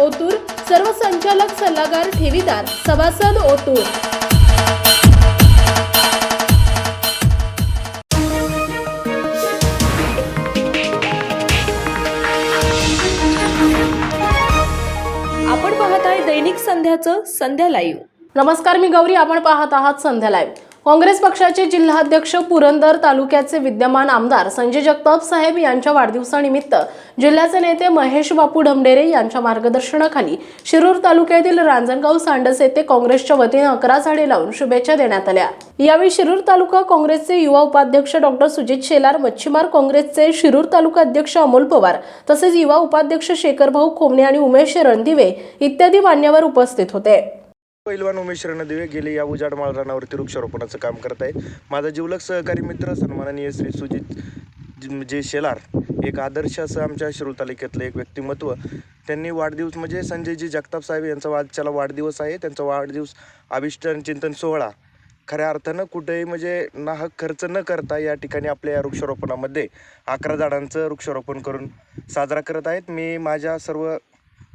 ओतूर सर्व संचालक सल्लागार ठेवीदार सभासद ओतूर. आपण पाहत आहे दैनिक संध्याचं संध्या लाईव्ह नमस्कार मी गौरी. आपण पाहत आहात संध्या लाईव्ह काँग्रेस पक्षाचे जिल्हाध्यक्ष पुरंदर तालुक्याचे विद्यमान आमदार संजय जगताप साहेब यांच्या वाढदिवसानिमित्त जिल्ह्याचे नेते महेश बापू ढमडेरे यांच्या मार्गदर्शनाखाली शिरूर तालुक्यातील रांजणगाव सांडस येथे काँग्रेसच्या वतीने अकरा झाडे लावून शुभेच्छा देण्यात आल्या. यावेळी शिरूर तालुका काँग्रेसचे युवा उपाध्यक्ष डॉक्टर सुजित शेलार मच्छीमार काँग्रेसचे शिरूर तालुका अध्यक्ष अमोल पवार तसेच युवा उपाध्यक्ष शेखरभाऊ खोमणे आणि उमेश रणदिवे इत्यादी मान्यवर उपस्थित होते. पैलवान उमेश रणदिवे गेले या उजाड माळरानावरती वृक्षारोपणाचं काम करत आहे माझा जिवलग सहकारी मित्र सन्माननीय श्री सुजित जे शेलार एक आदर्श असं आमच्या शिरूर तालुक्यातलं एक व्यक्तिमत्व. त्यांनी वाढदिवस म्हणजे संजयजी जगताप साहेब यांचा वादच्याला वाढदिवस आहे त्यांचा वाढदिवस अभिष्ट चिंतन सोहळा. खऱ्या अर्थानं कुठेही म्हणजे नाहक खर्च न करता या ठिकाणी आपल्या या वृक्षारोपणामध्ये अकरा झाडांचं वृक्षारोपण करून साजरा करत आहेत. मी माझ्या सर्व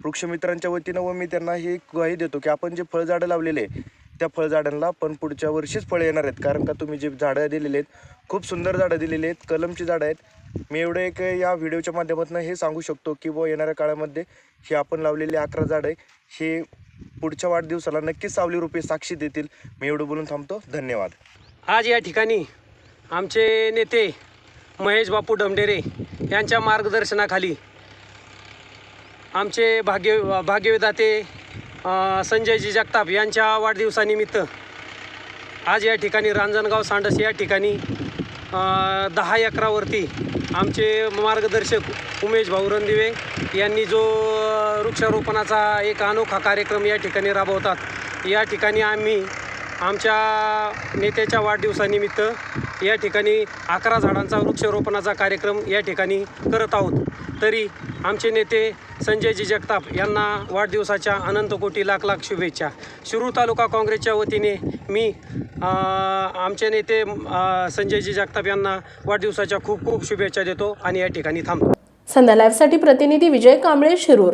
वृक्षमित्रांच्या वतीनं व मी त्यांना ही ग्वाही देतो की आपण जे फळझाडं लावलेले आहे, त्या फळझाडांना पण पुढच्या वर्षीच फळं येणार आहेत. कारण का तुम्ही जे झाडं दिलेले आहेत खूप सुंदर झाडं दिलेली आहेत कलमची झाडं आहेत. मी एवढं एक या व्हिडिओच्या माध्यमातून हे सांगू शकतो की व येणाऱ्या काळामध्ये हे आपण लावलेली अकरा झाडं आहे हे पुढच्या वाढदिवसाला नक्कीच सावली रुपये साक्षी देतील. मी एवढं बोलून थांबतो. धन्यवाद. आज या ठिकाणी आमचे नेते महेश बापू डमडेरे यांच्या मार्गदर्शनाखाली आमचे भाग्य भाग्यविधाते संजयजी जगताप यांच्या वाढदिवसानिमित्त आज या ठिकाणी रांजणगाव सांडस या ठिकाणी दहा एकरावरती आमचे मार्गदर्शक उमेश भाऊ रणदिवे यांनी जो वृक्षारोपणाचा एक अनोखा कार्यक्रम या ठिकाणी राबवतात या ठिकाणी आम्ही आमच्या नेत्याच्या वाढदिवसानिमित्त या ठिकाणी अकरा झाडांचा वृक्षारोपणाचा कार्यक्रम या ठिकाणी करत आहोत. तरी आमचे नेते संजयजी जगताप यांना वाढदिवसाच्या अनंत कोटी लाख लाख शुभेच्छा. शिरूर तालुका काँग्रेसच्या वतीने मी आमचे नेते संजयजी जगताप यांना वाढदिवसाच्या खूप खूप शुभेच्छा देतो आणि या ठिकाणी थांबतो. संध्या लाईव्हसाठी प्रतिनिधी विजय कांबळे शिरूर.